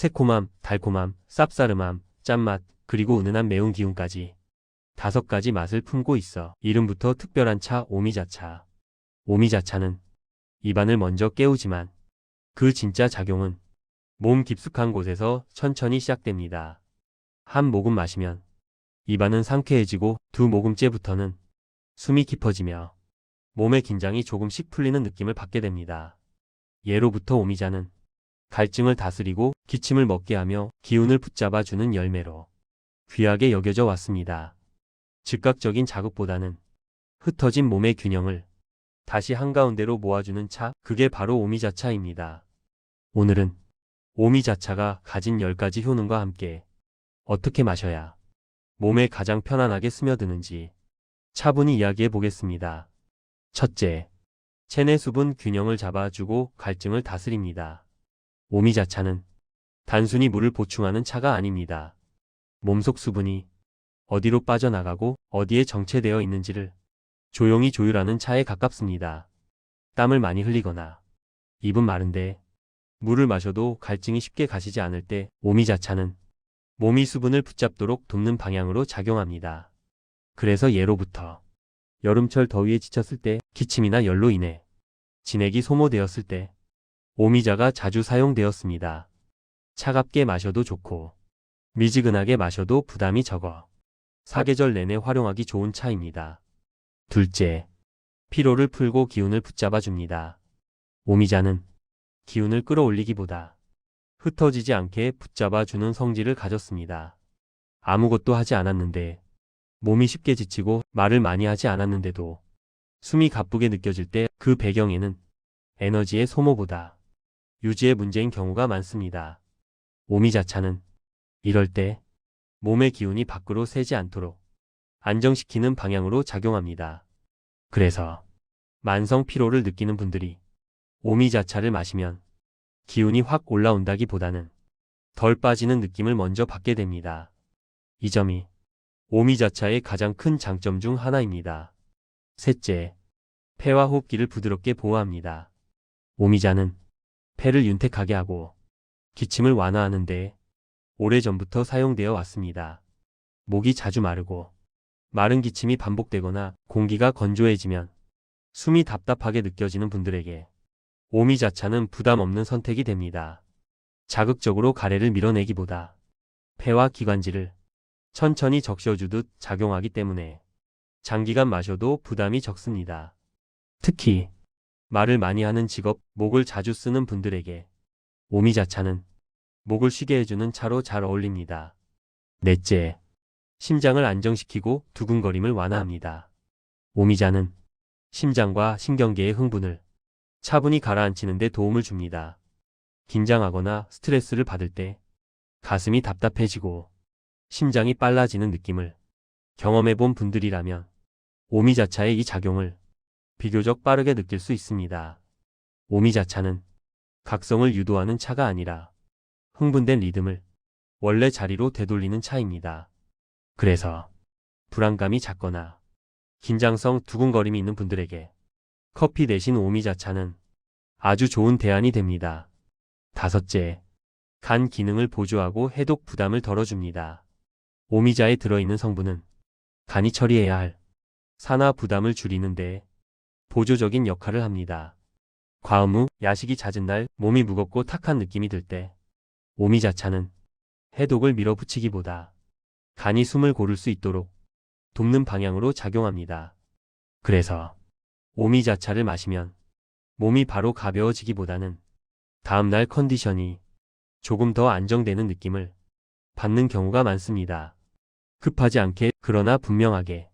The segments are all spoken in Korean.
새콤함, 달콤함, 쌉싸름함, 짠맛, 그리고 은은한 매운 기운까지 다섯 가지 맛을 품고 있어 이름부터 특별한 차 오미자차. 오미자차는 입안을 먼저 깨우지만 그 진짜 작용은 몸 깊숙한 곳에서 천천히 시작됩니다. 한 모금 마시면 입안은 상쾌해지고 두 모금째부터는 숨이 깊어지며 몸의 긴장이 조금씩 풀리는 느낌을 받게 됩니다. 예로부터 오미자는 갈증을 다스리고 기침을 먹게 하며 기운을 붙잡아 주는 열매로 귀하게 여겨져 왔습니다. 즉각적인 자극보다는 흩어진 몸의 균형을 다시 한가운데로 모아주는 차, 그게 바로 오미자차입니다. 오늘은 오미자차가 가진 10가지 효능과 함께 어떻게 마셔야 몸에 가장 편안하게 스며드는지 차분히 이야기해 보겠습니다. 첫째, 체내 수분 균형을 잡아주고 갈증을 다스립니다. 오미자차는 단순히 물을 보충하는 차가 아닙니다. 몸속 수분이 어디로 빠져나가고 어디에 정체되어 있는지를 조용히 조율하는 차에 가깝습니다. 땀을 많이 흘리거나 입은 마른데 물을 마셔도 갈증이 쉽게 가시지 않을 때 오미자차는 몸이 수분을 붙잡도록 돕는 방향으로 작용합니다. 그래서 예로부터 여름철 더위에 지쳤을 때 기침이나 열로 인해 진액이 소모되었을 때 오미자가 자주 사용되었습니다. 차갑게 마셔도 좋고 미지근하게 마셔도 부담이 적어 사계절 내내 활용하기 좋은 차입니다. 둘째, 피로를 풀고 기운을 붙잡아 줍니다. 오미자는 기운을 끌어올리기보다 흩어지지 않게 붙잡아 주는 성질을 가졌습니다. 아무것도 하지 않았는데 몸이 쉽게 지치고 말을 많이 하지 않았는데도 숨이 가쁘게 느껴질 때 그 배경에는 에너지의 소모보다 유지의 문제인 경우가 많습니다. 오미자차는 이럴 때 몸의 기운이 밖으로 새지 않도록 안정시키는 방향으로 작용합니다. 그래서 만성 피로를 느끼는 분들이 오미자차를 마시면 기운이 확 올라온다기보다는 덜 빠지는 느낌을 먼저 받게 됩니다. 이 점이 오미자차의 가장 큰 장점 중 하나입니다. 셋째, 폐와 호흡기를 부드럽게 보호합니다. 오미자는 폐를 윤택하게 하고 기침을 완화하는데 오래전부터 사용되어 왔습니다. 목이 자주 마르고 마른 기침이 반복되거나 공기가 건조해지면 숨이 답답하게 느껴지는 분들에게 오미자차는 부담 없는 선택이 됩니다. 자극적으로 가래를 밀어내기보다 폐와 기관지를 천천히 적셔주듯 작용하기 때문에 장기간 마셔도 부담이 적습니다. 특히 말을 많이 하는 직업, 목을 자주 쓰는 분들에게 오미자차는 목을 쉬게 해주는 차로 잘 어울립니다. 넷째, 심장을 안정시키고 두근거림을 완화합니다. 오미자는 심장과 신경계의 흥분을 차분히 가라앉히는 데 도움을 줍니다. 긴장하거나 스트레스를 받을 때 가슴이 답답해지고 심장이 빨라지는 느낌을 경험해 본 분들이라면 오미자차의 이 작용을 비교적 빠르게 느낄 수 있습니다. 오미자차는 각성을 유도하는 차가 아니라 흥분된 리듬을 원래 자리로 되돌리는 차입니다. 그래서 불안감이 작거나 긴장성 두근거림이 있는 분들에게 커피 대신 오미자차는 아주 좋은 대안이 됩니다. 다섯째, 간 기능을 보조하고 해독 부담을 덜어줍니다. 오미자에 들어있는 성분은 간이 처리해야 할 산화 부담을 줄이는데 보조적인 역할을 합니다. 과음 후 야식이 잦은 날 몸이 무겁고 탁한 느낌이 들 때 오미자차는 해독을 밀어붙이기보다 간이 숨을 고를 수 있도록 돕는 방향으로 작용합니다. 그래서 오미자차를 마시면 몸이 바로 가벼워지기보다는 다음날 컨디션이 조금 더 안정되는 느낌을 받는 경우가 많습니다. 급하지 않게 그러나 분명하게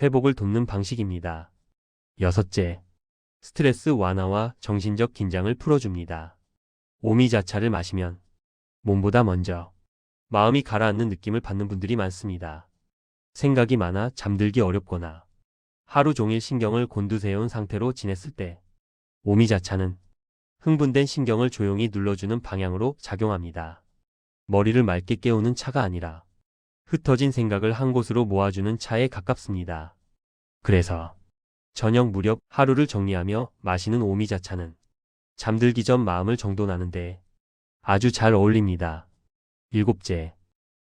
회복을 돕는 방식입니다. 여섯째, 스트레스 완화와 정신적 긴장을 풀어줍니다. 오미자차를 마시면 몸보다 먼저 마음이 가라앉는 느낌을 받는 분들이 많습니다. 생각이 많아 잠들기 어렵거나 하루 종일 신경을 곤두세운 상태로 지냈을 때 오미자차는 흥분된 신경을 조용히 눌러주는 방향으로 작용합니다. 머리를 맑게 깨우는 차가 아니라 흩어진 생각을 한 곳으로 모아주는 차에 가깝습니다. 그래서 저녁 무렵 하루를 정리하며 마시는 오미자차는 잠들기 전 마음을 정돈하는데 아주 잘 어울립니다. 일곱째,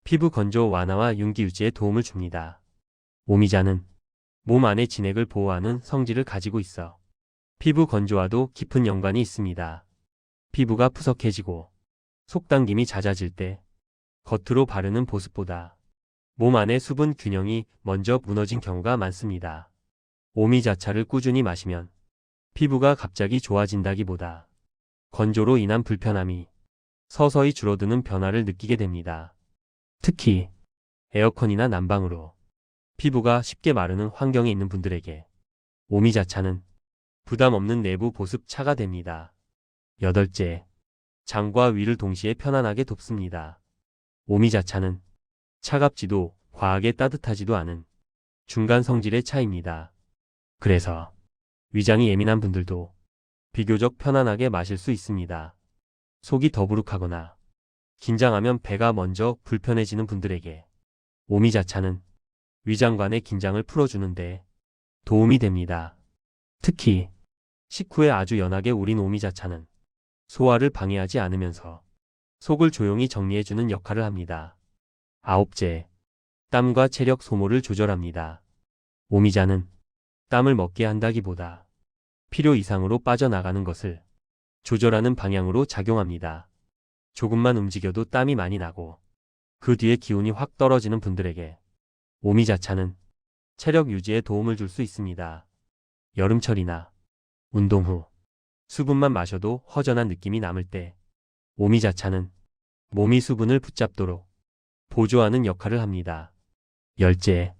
피부 건조 완화와 윤기 유지에 도움을 줍니다. 오미자는 몸 안의 진액을 보호하는 성질을 가지고 있어 피부 건조와도 깊은 연관이 있습니다. 피부가 푸석해지고 속당김이 잦아질 때 겉으로 바르는 보습보다 몸 안의 수분 균형이 먼저 무너진 경우가 많습니다. 오미자차를 꾸준히 마시면 피부가 갑자기 좋아진다기보다 건조로 인한 불편함이 서서히 줄어드는 변화를 느끼게 됩니다. 특히 에어컨이나 난방으로 피부가 쉽게 마르는 환경에 있는 분들에게 오미자차는 부담 없는 내부 보습차가 됩니다. 여덟째, 장과 위를 동시에 편안하게 돕습니다. 오미자차는 차갑지도 과하게 따뜻하지도 않은 중간 성질의 차입니다. 그래서 위장이 예민한 분들도 비교적 편안하게 마실 수 있습니다. 속이 더부룩하거나 긴장하면 배가 먼저 불편해지는 분들에게 오미자차는 위장관의 긴장을 풀어주는데 도움이 됩니다. 특히 식후에 아주 연하게 우린 오미자차는 소화를 방해하지 않으면서 속을 조용히 정리해주는 역할을 합니다. 아홉째, 땀과 체력 소모를 조절합니다. 오미자는 땀을 먹게 한다기보다 필요 이상으로 빠져나가는 것을 조절하는 방향으로 작용합니다. 조금만 움직여도 땀이 많이 나고 그 뒤에 기운이 확 떨어지는 분들에게 오미자차는 체력 유지에 도움을 줄 수 있습니다. 여름철이나 운동 후 수분만 마셔도 허전한 느낌이 남을 때 오미자차는 몸이 수분을 붙잡도록 보조하는 역할을 합니다. 열째,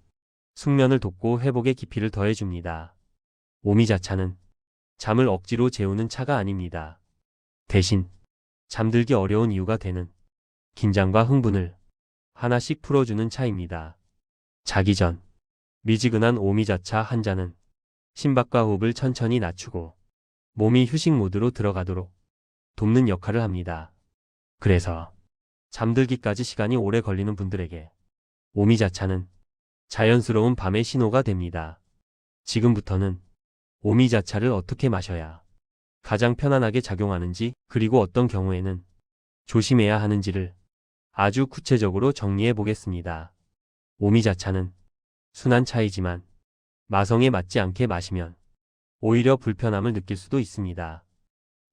숙면을 돕고 회복의 깊이를 더해줍니다. 오미자차는 잠을 억지로 재우는 차가 아닙니다. 대신 잠들기 어려운 이유가 되는 긴장과 흥분을 하나씩 풀어주는 차입니다. 자기 전 미지근한 오미자차 한 잔은 심박과 호흡을 천천히 낮추고 몸이 휴식 모드로 들어가도록 돕는 역할을 합니다. 그래서 잠들기까지 시간이 오래 걸리는 분들에게 오미자차는 자연스러운 밤의 신호가 됩니다. 지금부터는 오미자차를 어떻게 마셔야 가장 편안하게 작용하는지 그리고 어떤 경우에는 조심해야 하는지를 아주 구체적으로 정리해 보겠습니다. 오미자차는 순한 차이지만 마성에 맞지 않게 마시면 오히려 불편함을 느낄 수도 있습니다.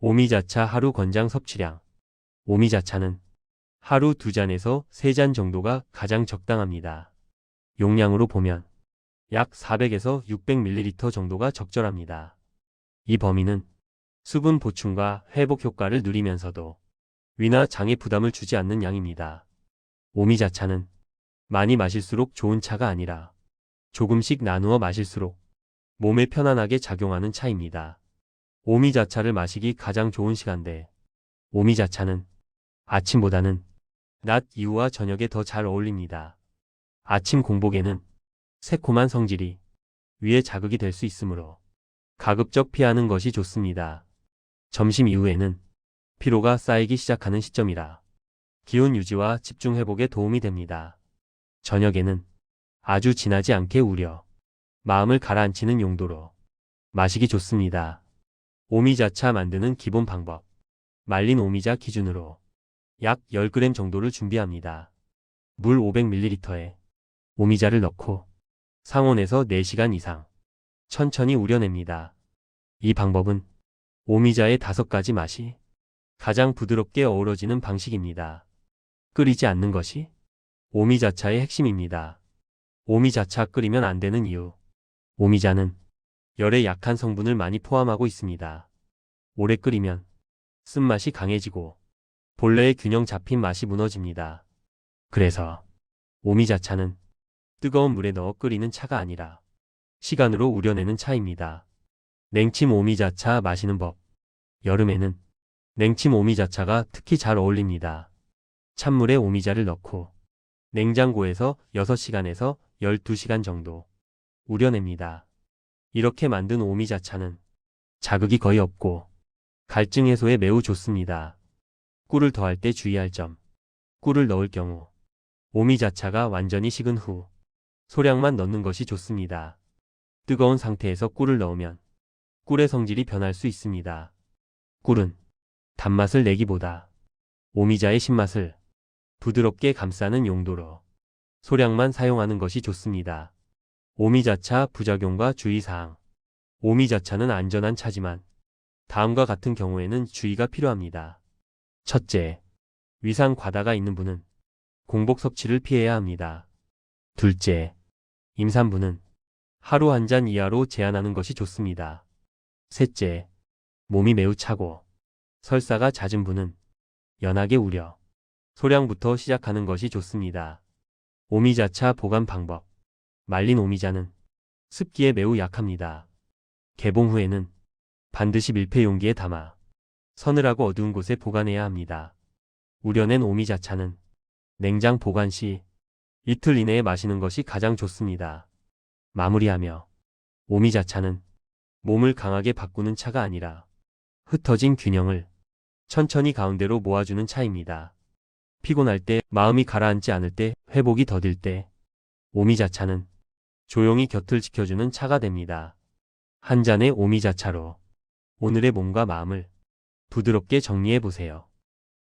오미자차 하루 권장 섭취량 오미자차는 하루 두 잔에서 세 잔 정도가 가장 적당합니다. 용량으로 보면 약 400에서 600ml 정도가 적절합니다. 이 범위는 수분 보충과 회복 효과를 누리면서도 위나 장에 부담을 주지 않는 양입니다. 오미자차는 많이 마실수록 좋은 차가 아니라 조금씩 나누어 마실수록 몸에 편안하게 작용하는 차입니다. 오미자차를 마시기 가장 좋은 시간대. 오미자차는 아침보다는 낮 이후와 저녁에 더 잘 어울립니다. 아침 공복에는 새콤한 성질이 위에 자극이 될 수 있으므로 가급적 피하는 것이 좋습니다. 점심 이후에는 피로가 쌓이기 시작하는 시점이라 기운 유지와 집중 회복에 도움이 됩니다. 저녁에는 아주 진하지 않게 우려 마음을 가라앉히는 용도로 마시기 좋습니다. 오미자차 만드는 기본 방법 말린 오미자 기준으로 약 10g 정도를 준비합니다. 물 500ml에 오미자를 넣고 상온에서 4시간 이상 천천히 우려냅니다. 이 방법은 오미자의 다섯 가지 맛이 가장 부드럽게 어우러지는 방식입니다. 끓이지 않는 것이 오미자차의 핵심입니다. 오미자차 끓이면 안 되는 이유. 오미자는 열에 약한 성분을 많이 포함하고 있습니다. 오래 끓이면 쓴맛이 강해지고 본래의 균형 잡힌 맛이 무너집니다. 그래서 오미자차는 뜨거운 물에 넣어 끓이는 차가 아니라 시간으로 우려내는 차입니다. 냉침 오미자차 마시는 법. 여름에는 냉침 오미자차가 특히 잘 어울립니다. 찬물에 오미자를 넣고 냉장고에서 6시간에서 12시간 정도 우려냅니다. 이렇게 만든 오미자차는 자극이 거의 없고 갈증 해소에 매우 좋습니다. 꿀을 더할 때 주의할 점. 꿀을 넣을 경우 오미자차가 완전히 식은 후 소량만 넣는 것이 좋습니다. 뜨거운 상태에서 꿀을 넣으면 꿀의 성질이 변할 수 있습니다. 꿀은 단맛을 내기보다 오미자의 신맛을 부드럽게 감싸는 용도로 소량만 사용하는 것이 좋습니다. 오미자차 부작용과 주의사항 오미자차는 안전한 차지만 다음과 같은 경우에는 주의가 필요합니다. 첫째, 위상 과다가 있는 분은 공복 섭취를 피해야 합니다. 둘째, 임산부는 하루 한 잔 이하로 제한하는 것이 좋습니다. 셋째, 몸이 매우 차고 설사가 잦은 분은 연하게 우려 소량부터 시작하는 것이 좋습니다. 오미자차 보관 방법 말린 오미자는 습기에 매우 약합니다. 개봉 후에는 반드시 밀폐 용기에 담아 서늘하고 어두운 곳에 보관해야 합니다. 우려낸 오미자차는 냉장 보관 시 이틀 이내에 마시는 것이 가장 좋습니다. 마무리하며 오미자차는 몸을 강하게 바꾸는 차가 아니라 흩어진 균형을 천천히 가운데로 모아주는 차입니다. 피곤할 때, 마음이 가라앉지 않을 때, 회복이 더딜 때, 오미자차는 조용히 곁을 지켜주는 차가 됩니다. 한 잔의 오미자차로 오늘의 몸과 마음을 부드럽게 정리해 보세요.